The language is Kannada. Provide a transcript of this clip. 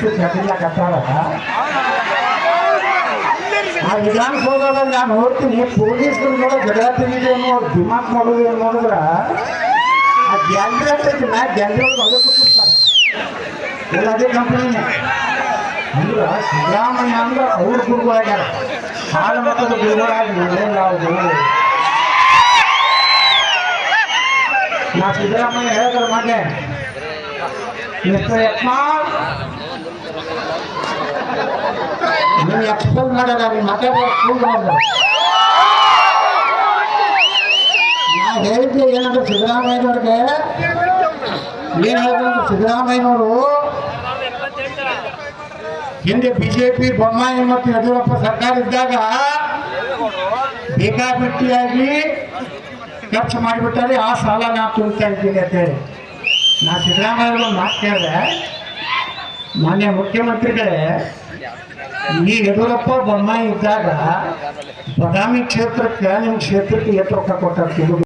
ಎಷ್ಟು ಚಟಿಲಾಕತ್ತಾರ ಆ ವಿಧಾನಸೌಧದಾಗ ನಾನು ನೋಡ್ತೀನಿ, ಪೊಲೀಸರು ನೋಡ ಜಗಳ ತೆಗೀದು ಅನ್ನೋ ದಿಮಾಕ್ ಮಾಡೋದು ಏನು ನೋಡಿದ್ರ ಆ ಆಗ್ತೈತಿ ನಾ ಒಳಗೆ ಅದೇ ಕೂತಿರ್ತಾರೆ. ಅದೇ ಅಂದ್ರೆ ಸಿದ್ದರಾಮಯ್ಯ ಅಂದ್ರೆ ಅವ್ರ ಗುರುಗಳಾಗ್ಯಾರ ಹಾಲ ಮಕ್ಕಳ ಗುರುಗಳಾಗಿ ನಾವೆಲ್ಲ ಅವ್ರು ನಾ ಸಿದ್ದರಾಮಯ್ಯ ಹೇಳಿದ್ರೆ ಮನೆ ಮಿಸ್ಟರ್ ಯತ್ನಾಳ್ ನೀವು ಎಕ್ಸ್ಪೋಸ್ ಮಾಡೋಣ ನೀವು ಮಾತಾಡೋದು ನಾವು ಹೇಳಿದ್ದೆ ಏನಂದ್ರೆ ಸಿದ್ದರಾಮಯ್ಯನವ್ರಿಗೆ? ಏನು ಹೇಳಿದ್ರು ಸಿದ್ದರಾಮಯ್ಯನವರು ಹಿಂದೆ ಬಿಜೆಪಿ, ಬೊಮ್ಮಾಯಿ ಮತ್ತು ಯಡಿಯೂರಪ್ಪ ಸರ್ಕಾರ ಇದ್ದಾಗ ಬೇಕಾಬಿಟ್ಟಿಯಾಗಿ ಖರ್ಚು ಮಾಡಿಬಿಟ್ಟಾರೆ ಆ ಸಾಲ ನಾ ತುಂಬ್ತಾ ಇದ್ದೀನಿ ಅಂತೇಳಿ. ನಾ ಸಿದ್ದರಾಮಯ್ಯ ಮಾತು ಕೇಳಿದೆ. ಮಾನ್ಯ ಮುಖ್ಯಮಂತ್ರಿಗಳೇ ಈ ಯಡಿಯೂರಪ್ಪ ಬೊಮ್ಮಾಯಿ ಇದ್ದಾಗ ಬದಾಮಿ ಕ್ಷೇತ್ರಕ್ಕೆ ನಿಮ್ಮ ಕ್ಷೇತ್ರಕ್ಕೆ ಎಷ್ಟು ರೊಕ್ಕ ಕೊಟ್ಟಾರ